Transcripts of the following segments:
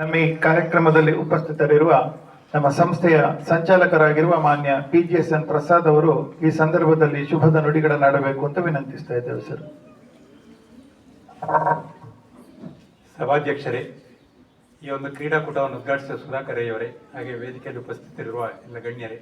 ನಮ್ಮ ಈ ಕಾರ್ಯಕ್ರಮದಲ್ಲಿ ಉಪಸ್ಥಿತರಿರುವ ನಮ್ಮ ಸಂಸ್ಥೆಯ ಸಂಚಾಲಕರಾಗಿರುವ ಮಾನ್ಯ P G S N Prasad ಅವರು ಈ ಸಂದರ್ಭದಲ್ಲಿ ಶುಭದ ನುಡಿಗಳನ್ನಾಡಬೇಕು ಅಂತ ವಿನಂತಿಸ್ತಾ ಇದ್ದೇವೆ, ಸರ್. ಸಭಾಧ್ಯಕ್ಷರೇ, ಈ ಒಂದು ಕ್ರೀಡಾಕೂಟವನ್ನು ಉದ್ಘಾಟಿಸಿದ ಸುಧಾಕರ್ ಹಾಗೆ ವೇದಿಕೆಯಲ್ಲಿ ಉಪಸ್ಥಿತರಿರುವ ಎಲ್ಲ ಗಣ್ಯರೇ,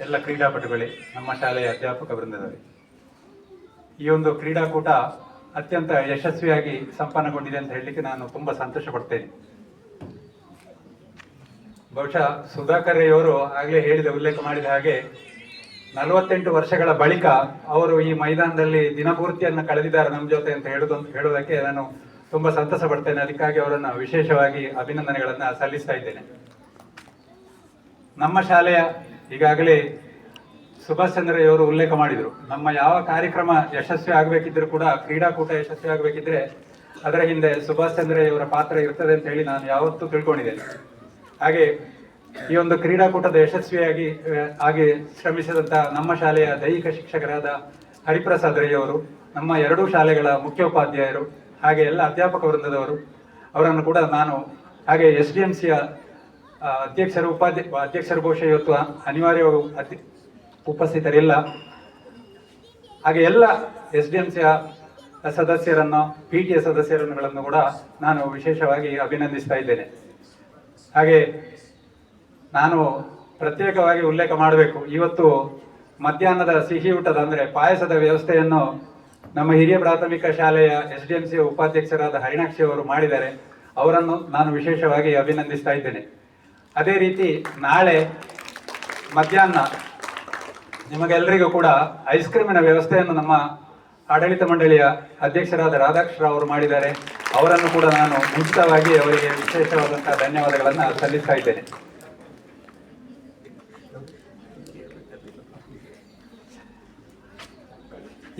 ಎಲ್ಲ ಕ್ರೀಡಾಪಟುಗಳೇ, ನಮ್ಮ ಶಾಲೆಯ ಅಧ್ಯಾಪಕ ವೃಂದದವರೇ. ಈ ಒಂದು ಕ್ರೀಡಾಕೂಟ ಅತ್ಯಂತ ಯಶಸ್ವಿಯಾಗಿ ಸಂಪನ್ನಗೊಂಡಿದೆ ಅಂತ ಹೇಳಲಿಕ್ಕೆ ನಾನು ತುಂಬ ಸಂತೋಷ ಪಡ್ತೇನೆ. ಬಹುಶಃ ಸುಧಾಕರ್ ಅವರು ಆಗಲೇ ಹೇಳಿದ ಉಲ್ಲೇಖ ಮಾಡಿದ ಹಾಗೆ ನಲವತ್ತೆಂಟು ವರ್ಷಗಳ ಬಳಿಕ ಅವರು ಈ ಮೈದಾನದಲ್ಲಿ ದಿನಪೂರ್ತಿಯನ್ನು ಕಳೆದಿದ್ದಾರೆ ನಮ್ಮ ಜೊತೆ ಅಂತ ಹೇಳುದು ಹೇಳೋದಕ್ಕೆ ನಾನು ತುಂಬಾ ಸಂತಸ ಪಡ್ತೇನೆ. ಅದಕ್ಕಾಗಿ ಅವರನ್ನು ವಿಶೇಷವಾಗಿ ಅಭಿನಂದನೆಗಳನ್ನು ಸಲ್ಲಿಸ್ತಾ ಇದ್ದೇನೆ. ನಮ್ಮ ಶಾಲೆಯ ಈಗಾಗಲೇ ಸುಭಾಷ್ ಚಂದ್ರ ಉಲ್ಲೇಖ ಮಾಡಿದರು. ನಮ್ಮ ಯಾವ ಕಾರ್ಯಕ್ರಮ ಯಶಸ್ವಿ ಆಗಬೇಕಿದ್ರೂ ಕೂಡ, ಕ್ರೀಡಾಕೂಟ ಯಶಸ್ವಿ ಆಗಬೇಕಿದ್ರೆ ಅದರ ಹಿಂದೆ ಸುಭಾಷ್ ಚಂದ್ರ ಪಾತ್ರ ಇರ್ತದೆ ಅಂತ ಹೇಳಿ ನಾನು ಯಾವತ್ತೂ ತಿಳ್ಕೊಂಡಿದ್ದೇನೆ ಹಾಗೆ ಈ ಒಂದು ಕ್ರೀಡಾಕೂಟದ ಯಶಸ್ವಿಯಾಗಿ ಹಾಗೆ ಆಗಿ ಶ್ರಮಿಸಿದಂತ ನಮ್ಮ ಶಾಲೆಯ ದೈಹಿಕ ಶಿಕ್ಷಕರಾದ ಹರಿಪ್ರಸಾದ್ ರೈ ಅವರು ನಮ್ಮ ಎರಡೂ ಶಾಲೆಗಳ ಮುಖ್ಯೋಪಾಧ್ಯಾಯರು, ಹಾಗೆ ಎಲ್ಲ ಅಧ್ಯಾಪಕ ವೃಂದದವರು, ಅವರನ್ನು ಕೂಡ ನಾನು ಹಾಗೆ ಎಸ್ ಡಿ ಎಂ ಸಿಯ ಅಧ್ಯಕ್ಷರು, ಉಪಾಧ್ಯ, ಅಧ್ಯಕ್ಷರು ಬಹುಶಃ ಇವತ್ತು ಅನಿವಾರ್ಯವಾಗಿ ಉಪಸ್ಥಿತರಿಲ್ಲ. ಹಾಗೆ ಎಲ್ಲ ಎಸ್ ಡಿ ಎಂ ಸಿಯ ಸದಸ್ಯರನ್ನು, ಪಿ ಟಿ ಎ ಸದಸ್ಯರನ್ನುಗಳನ್ನು ಕೂಡ ನಾನು ವಿಶೇಷವಾಗಿ ಅಭಿನಂದಿಸ್ತಾ ಇದ್ದೇನೆ. ಹಾಗೆ ನಾನು ಪ್ರತ್ಯೇಕವಾಗಿ ಉಲ್ಲೇಖ ಮಾಡಬೇಕು. ಇವತ್ತು ಮಧ್ಯಾಹ್ನದ ಸಿಹಿ ಊಟದ ಅಂದರೆ ಪಾಯಸದ ವ್ಯವಸ್ಥೆಯನ್ನು ನಮ್ಮ ಹಿರಿಯ ಪ್ರಾಥಮಿಕ ಶಾಲೆಯ ಎಸ್ ಡಿ ಎಂ ಸಿ ಉಪಾಧ್ಯಕ್ಷರಾದ ಹರಿಣಾಕ್ಷಿ ಅವರು ಮಾಡಿದ್ದಾರೆ. ಅವರನ್ನು ನಾನು ವಿಶೇಷವಾಗಿ ಅಭಿನಂದಿಸ್ತಾ ಇದ್ದೇನೆ. ಅದೇ ರೀತಿ ನಾಳೆ ಮಧ್ಯಾಹ್ನ ನಿಮಗೆಲ್ಲರಿಗೂ ಕೂಡ ಐಸ್ ಕ್ರೀಮಿನ ವ್ಯವಸ್ಥೆಯನ್ನು ನಮ್ಮ ಆಡಳಿತ ಮಂಡಳಿಯ ಅಧ್ಯಕ್ಷರಾದ ರಾಧಾಕೃಷ್ಣ ಅವರು ಮಾಡಿದ್ದಾರೆ. ಅವರನ್ನು ಕೂಡ ನಾನು ಮುಂಚಿತವಾಗಿ ಅವರಿಗೆ ವಿಶೇಷವಾದಂತಹ ಧನ್ಯವಾದಗಳನ್ನು ಸಲ್ಲಿಸ್ತಾ ಇದ್ದೇನೆ.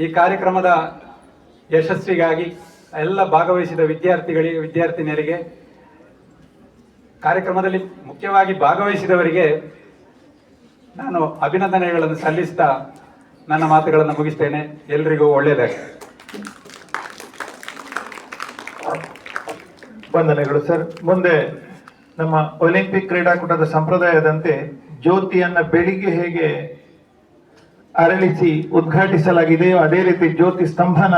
ಈ ಕಾರ್ಯಕ್ರಮದ ಯಶಸ್ವಿಗಾಗಿ ಎಲ್ಲ ಭಾಗವಹಿಸಿದ ವಿದ್ಯಾರ್ಥಿಗಳಿಗೆ, ವಿದ್ಯಾರ್ಥಿನಿಯರಿಗೆ, ಕಾರ್ಯಕ್ರಮದಲ್ಲಿ ಮುಖ್ಯವಾಗಿ ಭಾಗವಹಿಸಿದವರಿಗೆ ನಾನು ಅಭಿನಂದನೆಗಳನ್ನು ಸಲ್ಲಿಸ್ತಾ ನನ್ನ ಮಾತುಗಳನ್ನು ಮುಗಿಸ್ತೇನೆ. ಎಲ್ರಿಗೂ ಒಳ್ಳೆಯದಾಗಿ ವಂದನೆಗಳು, ಸರ್. ಮುಂದೆ ನಮ್ಮ ಒಲಿಂಪಿಕ್ ಕ್ರೀಡಾಕೂಟದ ಸಂಪ್ರದಾಯದಂತೆ ಜ್ಯೋತಿಯನ್ನ ಬೆಳಿಗ್ಗೆ ಹೇಗೆ ಅರಳಿಸಿ ಉದ್ಘಾಟಿಸಲಾಗಿದೆಯೋ ಅದೇ ರೀತಿ ಜ್ಯೋತಿ ಸ್ತಂಭನ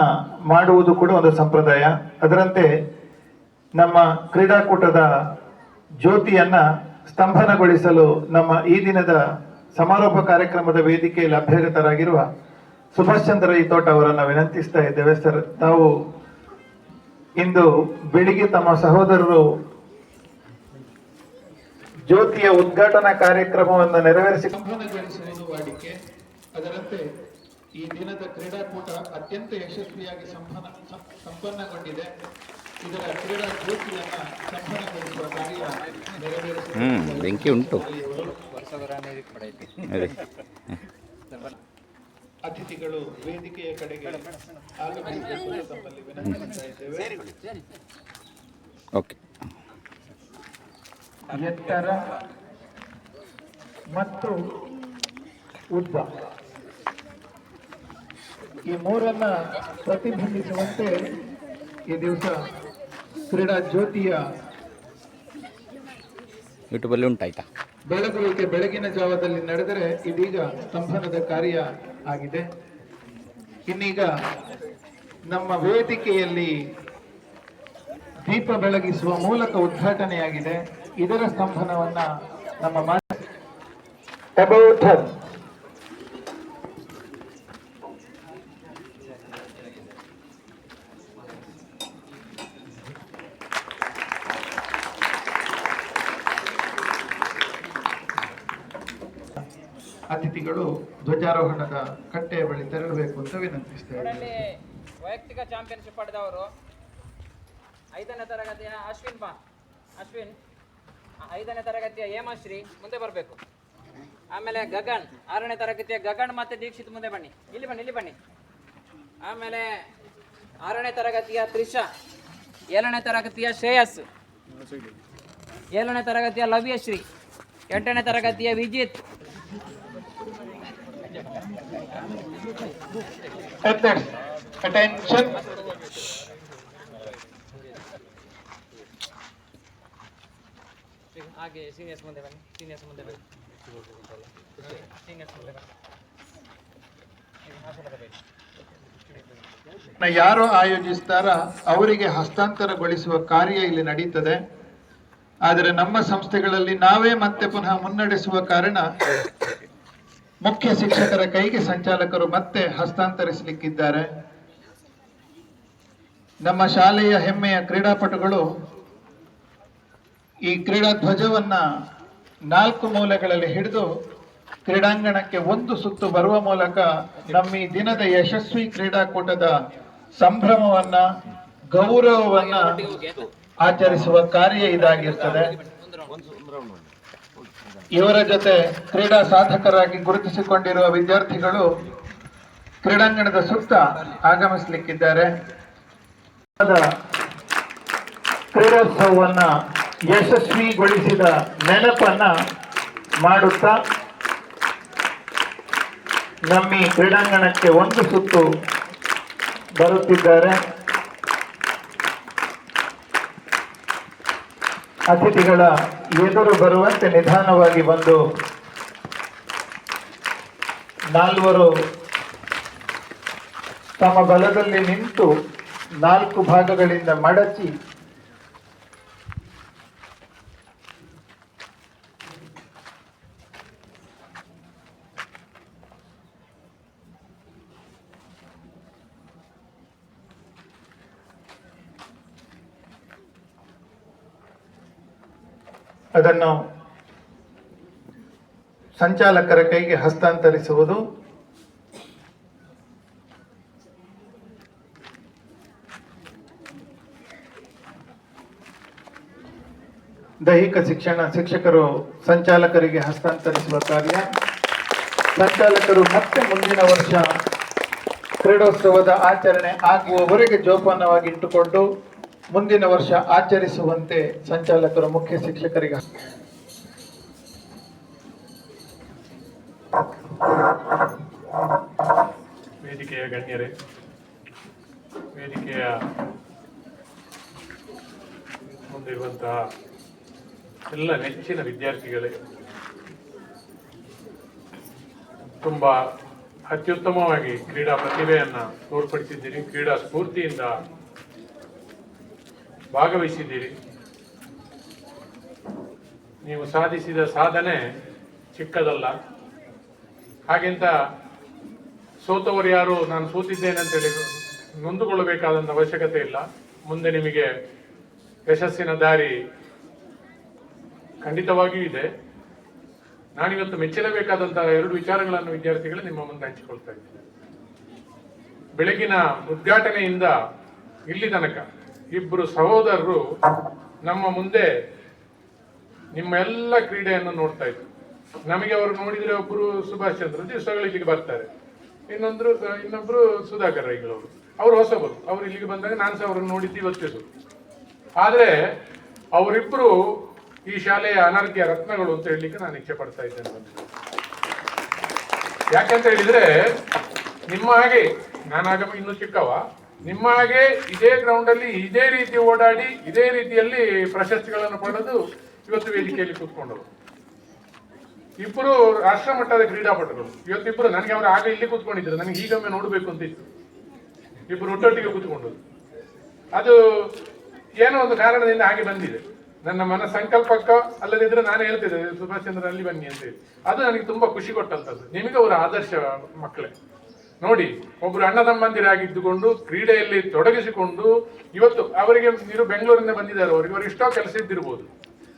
ಮಾಡುವುದು ಕೂಡ ಒಂದು ಸಂಪ್ರದಾಯ. ಅದರಂತೆ ನಮ್ಮ ಕ್ರೀಡಾಕೂಟದ ಜ್ಯೋತಿಯನ್ನ ಸ್ತಂಭನಗೊಳಿಸಲು ನಮ್ಮ ಈ ದಿನದ ಸಮಾರೋಪ ಕಾರ್ಯಕ್ರಮದ ವೇದಿಕೆಯಲ್ಲಿ ಅಭ್ಯಾಗತರಾಗಿರುವ ಸುಭಾಷ್ ಚಂದ್ರ ಈ ತೋಟ ಅವರನ್ನ ವಿನಂತಿಸ್ತಾ ಇದ್ದೇವೆ ಸರ್. ತಾವು ಇಂದು ಬೆಳಿಗ್ಗೆ ತಮ್ಮ ಸಹೋದರರು ಜ್ಯೋತಿಯ ಉದ್ಘಾಟನಾ ಕಾರ್ಯಕ್ರಮವನ್ನು ನೆರವೇರಿಸಿ ವಾಡಿಕೆ. ಅದರಂತೆ ಈ ದಿನದ ಕ್ರೀಡಾಕೂಟ ಅತ್ಯಂತ ಯಶಸ್ವಿಯಾಗಿ ಸಂಪನ್ನ ಸಂಪನ್ನಗೊಂಡಿದೆ. ಇದರ ಕ್ರೀಡಾ ಜ್ಯೋತಿಯನ್ನ ಸಂಪನ್ನಗೊಳಿಸುವ ಕಾರ್ಯ ನೆರವೇರಿಸಿ ಬೆಂಕಿ ಉಂಟು. ಅದೇ ಅತಿಥಿಗಳು ವೇದಿಕೆಯ ಕಡೆಗೆ ಓಕೆ. ಎತ್ತರ ಮತ್ತು ಉದ್ದ. ಈ ಮೂರನ್ನ ಪ್ರತಿಬಿಂಬಿಸುವಂತೆ ಈ ದಿವಸ ಕ್ರೀಡಾ ಜ್ಯೋತಿಯ ಯೂಟ್ಯೂಬಲ್ಲಿ ಉಂಟಾಯ್ತಾ? ಬೆಳಗುವಿಕೆ ಬೆಳಗಿನ ಜಾವದಲ್ಲಿ ನಡೆದರೆ ಇದೀಗ ಸ್ತಂಭನದ ಕಾರ್ಯ ಆಗಿದೆ. ಇನ್ನೀಗ ನಮ್ಮ ವೇದಿಕೆಯಲ್ಲಿ ದೀಪ ಬೆಳಗಿಸುವ ಮೂಲಕ ಉದ್ಘಾಟನೆಯಾಗಿದೆ. ಇದರ ಸ್ತಂಭನವನ್ನ ನಮ್ಮ ಅತಿಥಿಗಳು ಧ್ವಜಾರೋಹಣದ ಕಟ್ಟೆಯ ಬಳಿ ತೆರಳಬೇಕು ಅಂತ ವಿನಂತಿಸ್ತೇವೆ ವೈಯಕ್ತಿಕ ಚಾಂಪಿಯನ್ಶಿಪ್ ಪಡೆದವರು ಐದನೇ ತರಗತಿಯ ಅಶ್ವಿನ್ ಬಾ, ಅಶ್ವಿನ್ ಐದನೇ ತರಗತಿಯ ಹೇಮಶ್ರೀ ಮುಂದೆ ಬರಬೇಕು. ಆಮೇಲೆ ಗಗನ್, ಆರನೇ ತರಗತಿಯ ಗಗನ್ ಮತ್ತೆ ದೀಕ್ಷಿತ್ ಮುಂದೆ ಬನ್ನಿ. ಇಲ್ಲಿ ಬನ್ನಿ ಇಲ್ಲಿ ಬನ್ನಿ. ಆಮೇಲೆ ಆರನೇ ತರಗತಿಯ ತ್ರಿಷಾ, ಏಳನೇ ತರಗತಿಯ ಶ್ರೇಯಸ್, ಏಳನೇ ತರಗತಿಯ ಲವ್ಯಶ್ರೀ, ಎಂಟನೇ ತರಗತಿಯ ವಿಜಿತ್ ಹಾಸನದ ಬೇಕು ಯಾರು ಆಯೋಜಿಸ್ತಾರ, ಅವರಿಗೆ ಹಸ್ತಾಂತರಗೊಳಿಸುವ ಕಾರ್ಯ ಇಲ್ಲಿ ನಡೀತದೆ. ಆದರೆ ನಮ್ಮ ಸಂಸ್ಥೆಗಳಲ್ಲಿ ನಾವೇ ಮತ್ತೆ ಪುನಃ ಮುನ್ನಡೆಸುವ ಕಾರಣ ಮುಖ್ಯ ಶಿಕ್ಷಕರ ಕೈಗೆ ಸಂಚಾಲಕರು ಮತ್ತೆ ಹಸ್ತಾಂತರಿಸಲಿಕ್ಕಿದ್ದಾರೆ. ನಮ್ಮ ಶಾಲೆಯ ಹೆಮ್ಮೆಯ ಕ್ರೀಡಾಪಟುಗಳು ಈ ಕ್ರೀಡಾ ಧ್ವಜವನ್ನ ನಾಲ್ಕು ಮೂಲೆಗಳಲ್ಲಿ ಹಿಡಿದು ಕ್ರೀಡಾಂಗಣಕ್ಕೆ ಒಂದು ಸುತ್ತು ಬರುವ ಮೂಲಕ ನಮ್ಮ ಈ ದಿನದ ಯಶಸ್ವಿ ಕ್ರೀಡಾಕೂಟದ ಸಂಭ್ರಮವನ್ನ, ಗೌರವವನ್ನ ಆಚರಿಸುವ ಕಾರ್ಯ ಇದಾಗಿರ್ತದೆ. ಇವರ ಜೊತೆ ಕ್ರೀಡಾ ಸಾಧಕರಾಗಿ ಗುರುತಿಸಿಕೊಂಡಿರುವ ವಿದ್ಯಾರ್ಥಿಗಳು ಕ್ರೀಡಾಂಗಣದ ಸುತ್ತ ಆಗಮಿಸಲಿಕ್ಕಿದ್ದಾರೆ. ಕ್ರೀಡೋತ್ಸವವನ್ನು ಯಶಸ್ವಿಗೊಳಿಸಿದ ನೆನಪನ್ನ ಮಾಡುತ್ತಾ ನಮ್ಮಿ ಕ್ರೀಡಾಂಗಣಕ್ಕೆ ಒಂದು ಸುತ್ತು ಬರುತ್ತಿದ್ದಾರೆ. ಅತಿಥಿಗಳ ಎದುರು ಬರುವಂತೆ ನಿಧಾನವಾಗಿ ಬಂದು ನಾಲ್ವರು ತಮ್ಮ ಬಲದಲ್ಲಿ ನಿಂತು ನಾಲ್ಕು ಭಾಗಗಳಿಂದ ಮಡಚಿ ಅದನ್ನು ಸಂಚಾಲಕರ ಕೈಗೆ ಹಸ್ತಾಂತರಿಸುವುದು. ದೈಹಿಕ ಶಿಕ್ಷಣ ಶಿಕ್ಷಕರು ಸಂಚಾಲಕರಿಗೆ ಹಸ್ತಾಂತರಿಸುವ ಕಾರ್ಯ. ಸಂಚಾಲಕರು ಮತ್ತೆ ಮುಂದಿನ ವರ್ಷ ಕ್ರೀಡೋತ್ಸವದ ಆಚರಣೆ ಆಗುವವರೆಗೆ ಜೋಪಾನವಾಗಿ ಇಟ್ಟುಕೊಂಡು ಮುಂದಿನ ವರ್ಷ ಆಚರಿಸುವಂತೆ ಸಂಚಾಲಕರು ಮುಖ್ಯ ಶಿಕ್ಷಕರಿಗೆ ವೇದಿಕೆಯ ಗಣ್ಯರೇ, ವೇದಿಕೆಯ ಮುಂದಿರುವಂತಹ ಎಲ್ಲ ನೆಚ್ಚಿನ ವಿದ್ಯಾರ್ಥಿಗಳೇ, ತುಂಬ ಅತ್ಯುತ್ತಮವಾಗಿ ಕ್ರೀಡಾ ಪ್ರತಿಭೆಯನ್ನ ತೋರ್ಪಡಿಸಿದ್ದೀರಿ. ಕ್ರೀಡಾ ಸ್ಫೂರ್ತಿಯಿಂದ ಭಾಗವಹಿಸಿದ್ದೀರಿ. ನೀವು ಸಾಧಿಸಿದ ಸಾಧನೆ ಚಿಕ್ಕದಲ್ಲ. ಹಾಗೆಂತ ಸೋತವರು ಯಾರು ನಾನು ಸೋತಿದ್ದೇನೆ ಅಂತೇಳಿ ನೊಂದುಕೊಳ್ಳಬೇಕಾದಂಥ ಅವಶ್ಯಕತೆ ಇಲ್ಲ. ಮುಂದೆ ನಿಮಗೆ ಯಶಸ್ಸಿನ ದಾರಿ ಖಂಡಿತವಾಗಿಯೂ ಇದೆ. ನಾನಿವತ್ತು ಮೆಚ್ಚಲೇಬೇಕಾದಂತಹ ಎರಡು ವಿಚಾರಗಳನ್ನು ವಿದ್ಯಾರ್ಥಿಗಳು ನಿಮ್ಮ ಮುಂದೆ ಹಂಚಿಕೊಳ್ತಾ ಇದ್ದೇನೆ. ಬೆಳಗಿನ ಉದ್ಘಾಟನೆಯಿಂದ ಇಲ್ಲಿ ತನಕ ಇಬ್ಬರು ಸಹೋದರರು ನಮ್ಮ ಮುಂದೆ ನಿಮ್ಮ ಎಲ್ಲ ಕ್ರೀಡೆಯನ್ನು ನೋಡ್ತಾ ಇದ್ರು. ನಮಗೆ ಅವರು ನೋಡಿದ್ರೆ ಒಬ್ಬರು ಸುಭಾಷ್ ಚಂದ್ರ ದಿವಸಗಳು ಇಲ್ಲಿಗೆ ಬರ್ತಾರೆ. ಇನ್ನೊಂದ್ರು ಇನ್ನೊಬ್ರು ಸುಧಾಕರ್ ರೈಗಳವರು ಅವರು. ಹೊಸಬರು ಅವರು ಇಲ್ಲಿಗೆ ಬಂದಾಗ ನಾನು ಸಹ ಅವರನ್ನು ನೋಡಿದ್ದು ಇವತ್ತಿದ್ದು ಆದರೆ ಅವರಿಬ್ಬರು ಈ ಶಾಲೆಯ ಅನರ್ಘ್ಯ ರತ್ನಗಳು ಅಂತ ಹೇಳಲಿಕ್ಕೆ ನಾನು ಇಚ್ಛೆ ಪಡ್ತಾ ಇದ್ದೇನೆ. ಯಾಕಂತ ಹೇಳಿದ್ರೆ ನಿಮ್ಮ ಹಾಗೆ ನಾನಾಗ ಇನ್ನು ಚಿಕ್ಕವ. ನಿಮ್ಮ ಹಾಗೆ ಇದೇ ಗ್ರೌಂಡ್ ಅಲ್ಲಿ ಇದೇ ರೀತಿ ಓಡಾಡಿ, ಇದೇ ರೀತಿಯಲ್ಲಿ ಪ್ರಶಸ್ತಿಗಳನ್ನು ಪಡೆದು ಇವತ್ತು ವೇದಿಕೆಯಲ್ಲಿ ಕೂತ್ಕೊಂಡರು ಇಬ್ಬರು ರಾಷ್ಟ್ರ ಮಟ್ಟದ ಕ್ರೀಡಾಪಟುಗಳು. ಇವತ್ತಿಬ್ಬರು ನನಗೆ ಅವರು ಆಗ ಇಲ್ಲಿ ಕೂತ್ಕೊಂಡಿದ್ರು. ನನಗೆ ಈಗೊಮ್ಮೆ ನೋಡಬೇಕು ಅಂತ ಇತ್ತು. ಇಬ್ಬರು ಒಟ್ಟೊಟ್ಟಿಗೆ ಕೂತ್ಕೊಂಡರು. ಅದು ಏನೋ ಒಂದು ಕಾರಣದಿಂದ ಹಾಗೆ ಬಂದಿದೆ. ನನ್ನ ಮನ ಸಂಕಲ್ಪಕ್ಕ ಅಲ್ಲದಿದ್ರೆ ನಾನು ಹೇಳ್ತಿದ್ದೆ ಸುಭಾಷ್ ಚಂದ್ರ ಅಲ್ಲಿ ಬನ್ನಿ ಅಂತ ಹೇಳಿ. ಅದು ನನಗೆ ತುಂಬಾ ಖುಷಿ ಕೊಟ್ಟಂತದ್ದು. ನಿಮಗೆ ಅವರ ಆದರ್ಶ ಮಕ್ಕಳೇ. ನೋಡಿ, ಒಬ್ರು ಅಣ್ಣ ತಮ್ಮಂದಿರಾಗಿದ್ದುಕೊಂಡು ಕ್ರೀಡೆಯಲ್ಲಿ ತೊಡಗಿಸಿಕೊಂಡು ಇವತ್ತು ಅವರಿಗೆ ನೀವು ಬೆಂಗಳೂರಿಂದ ಬಂದಿದ್ದಾರೆ ಅವರಿಗೆ ಅವರು ಕೆಲಸ ಇದ್ದಿರ್ಬೋದು.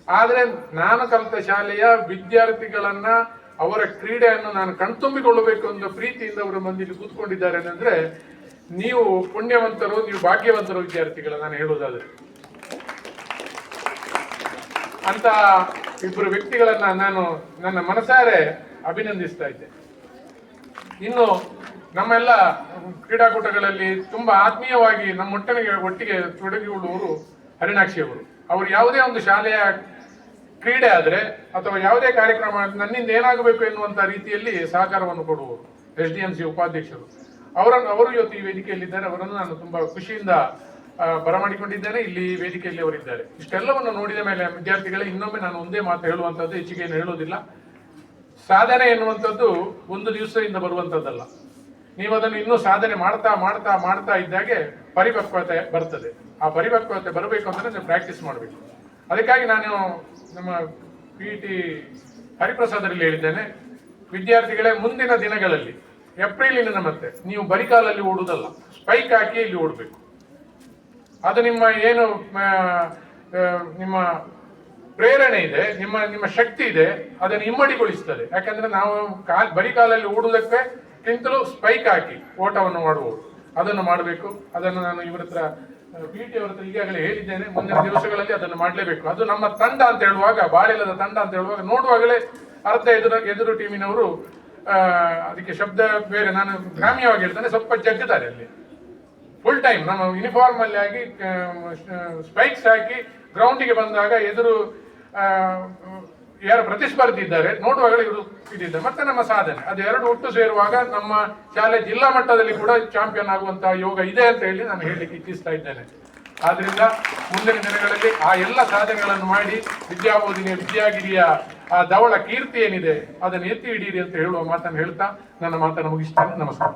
ಆದರೆ ನಾನು ಕಲಿತ ಶಾಲೆಯ ವಿದ್ಯಾರ್ಥಿಗಳನ್ನ ಅವರ ಕ್ರೀಡೆಯನ್ನು ನಾನು ಕಣ್ತುಂಬಿಕೊಳ್ಳಬೇಕು ಅನ್ನೋ ಪ್ರೀತಿಯಿಂದ ಅವರು ಮಂದಿಗೆ ಕೂತ್ಕೊಂಡಿದ್ದಾರೆ ಅಂದ್ರೆ ನೀವು ಪುಣ್ಯವಂತರು, ನೀವು ಭಾಗ್ಯವಂತರು ವಿದ್ಯಾರ್ಥಿಗಳ ನಾನು ಹೇಳುವುದಾದ್ರೆ ಅಂತ ಇಬ್ಬರು ವ್ಯಕ್ತಿಗಳನ್ನ ನಾನು ನನ್ನ ಮನಸಾರೆ ಅಭಿನಂದಿಸ್ತಾ ಇದ್ದೆ. ಇನ್ನು ನಮ್ಮೆಲ್ಲ ಕ್ರೀಡಾಕೂಟಗಳಲ್ಲಿ ತುಂಬಾ ಆತ್ಮೀಯವಾಗಿ ನಮ್ಮ ಒಟ್ಟನಿಗೆ ಒಟ್ಟಿಗೆ ತೊಡಗಿಕೊಳ್ಳುವವರು ಹರಿಣಾಕ್ಷಿ ಅವರು. ಅವರು ಯಾವುದೇ ಒಂದು ಶಾಲೆಯ ಕ್ರೀಡೆ ಆದ್ರೆ ಅಥವಾ ಯಾವುದೇ ಕಾರ್ಯಕ್ರಮ ನನ್ನಿಂದ ಏನಾಗಬೇಕು ಎನ್ನುವಂತ ರೀತಿಯಲ್ಲಿ ಸಹಕಾರವನ್ನು ಕೊಡುವವರು ಎಸ್ ಡಿ ಎಂ ಸಿ ಉಪಾಧ್ಯಕ್ಷರು. ಅವರನ್ನು ಅವರು ಇವತ್ತು ಈ ವೇದಿಕೆಯಲ್ಲಿದ್ದಾರೆ. ಅವರನ್ನು ನಾನು ತುಂಬಾ ಖುಷಿಯಿಂದ ಬರಮಾಡಿಕೊಂಡಿದ್ದೇನೆ. ಇಲ್ಲಿ ವೇದಿಕೆಯಲ್ಲಿ ಅವರಿದ್ದಾರೆ ಇಷ್ಟೆಲ್ಲವನ್ನು ನೋಡಿದ ಮೇಲೆ ವಿದ್ಯಾರ್ಥಿಗಳೇ ಇನ್ನೊಮ್ಮೆ ನಾನು ಒಂದೇ ಮಾತು ಹೇಳುವಂಥದ್ದು ಹೆಚ್ಚಿಗೆ ಏನು ಹೇಳುವುದಿಲ್ಲ ಸಾಧನೆ ಎನ್ನುವಂಥದ್ದು ಒಂದು ದಿವಸದಿಂದ ಬರುವಂಥದ್ದಲ್ಲ ನೀವು ಅದನ್ನು ಇನ್ನೂ ಸಾಧನೆ ಮಾಡ್ತಾ ಮಾಡ್ತಾ ಮಾಡ್ತಾ ಇದ್ದಾಗೆ ಪರಿಪಕ್ವತೆ ಬರ್ತದೆ. ಆ ಪರಿಪಕ್ವತೆ ಬರಬೇಕು ಅಂದರೆ ನೀವು ಪ್ರಾಕ್ಟೀಸ್ ಮಾಡಬೇಕು. ಅದಕ್ಕಾಗಿ ನಾನು ನಮ್ಮ ಪಿ ಟಿ ಹರಿಪ್ರಸಾದರಲ್ಲಿ ಹೇಳಿದ್ದೇನೆ, ವಿದ್ಯಾರ್ಥಿಗಳೇ ಮುಂದಿನ ದಿನಗಳಲ್ಲಿ ಏಪ್ರಿಲಿನ ಮತ್ತೆ ನೀವು ಬರಿಕಾಲಲ್ಲಿ ಓಡುವುದಲ್ಲ ಸ್ಪೈಕ್ ಹಾಕಿ ಇಲ್ಲಿ ಓಡಬೇಕು. ಅದು ನಿಮ್ಮ ಏನು ನಿಮ್ಮ ಪ್ರೇರಣೆ ಇದೆ, ನಿಮ್ಮ ನಿಮ್ಮ ಶಕ್ತಿ ಇದೆ, ಅದನ್ನು ಇಮ್ಮಡಿಗೊಳಿಸ್ತದೆ. ಯಾಕಂದ್ರೆ ನಾವು ಕಾಲ್, ಬರಿಕಾಲಲ್ಲಿ ಓಡುವುದಕ್ಕೆ ಕಿಂತಲೂ ಸ್ಪೈಕ್ ಹಾಕಿ ಓಟವನ್ನು ಮಾಡುವುದು ಅದನ್ನು ಮಾಡಬೇಕು. ಅದನ್ನು ನಾನು ಇವರ ಹತ್ರ ಪಿ ಟಿ ಅವರ ಹತ್ರ ಈಗಾಗಲೇ ಹೇಳಿದ್ದೇನೆ. ಮುಂದಿನ ದಿವಸಗಳಲ್ಲಿ ಅದನ್ನು ಮಾಡಲೇಬೇಕು. ಅದು ನಮ್ಮ ತಂಡ ಅಂತ ಹೇಳುವಾಗ ಬಾಳಿಲ್ಲದ ತಂಡ ಅಂತ ಹೇಳುವಾಗ ನೋಡುವಾಗಲೇ ಅರ್ಧ ಎದುರು ಎದುರು ಟೀಮಿನವರು ಅದಕ್ಕೆ ಶಬ್ದ ಬೇರೆ. ನಾನು ಗ್ರಾಮ್ಯವಾಗಿ ಹೇಳ್ತೇನೆ ಸ್ವಲ್ಪ ಜಗ್ಗುತ್ತಾರೆ ಅಲ್ಲಿ. ಫುಲ್ ಟೈಮ್ ನಮ್ಮ ಯೂನಿಫಾರ್ಮ್ ಅಲ್ಲಿ ಆಗಿ ಸ್ಪೈಕ್ಸ್ ಹಾಕಿ ಗ್ರೌಂಡಿಗೆ ಬಂದಾಗ ಎದುರು ಯಾರು ಪ್ರತಿಸ್ಪರ್ಧಿ ಇದ್ದಾರೆ ನೋಡುವಾಗಲೇ ಇವರು ಇದ್ದಾರೆ ಮತ್ತೆ ನಮ್ಮ ಸಾಧನೆ. ಅದು ಎರಡು ಒಟ್ಟು ಸೇರುವಾಗ ನಮ್ಮ ಶಾಲೆ ಜಿಲ್ಲಾ ಮಟ್ಟದಲ್ಲಿ ಕೂಡ ಚಾಂಪಿಯನ್ ಆಗುವಂತಹ ಯೋಗ ಇದೆ ಅಂತ ಹೇಳಿ ನಾನು ಹೇಳಲಿಕ್ಕೆ ಇಚ್ಛಿಸ್ತಾ ಇದ್ದೇನೆ. ಆದ್ರಿಂದ ಮುಂದಿನ ದಿನಗಳಲ್ಲಿ ಆ ಎಲ್ಲ ಸಾಧನೆಗಳನ್ನು ಮಾಡಿ ವಿದ್ಯಾಬೋಧಿನಿಯ ವಿದ್ಯಾಗಿರಿಯ ಆ ಧವಳ ಕೀರ್ತಿ ಏನಿದೆ ಅದನ್ನು ಎತ್ತಿ ಹಿಡಿಯಿರಿ ಅಂತ ಹೇಳುವ ಮಾತನ್ನು ಹೇಳ್ತಾ ನನ್ನ ಮಾತನ್ನು ಮುಗಿಸ್ತೇನೆ. ನಮಸ್ಕಾರ.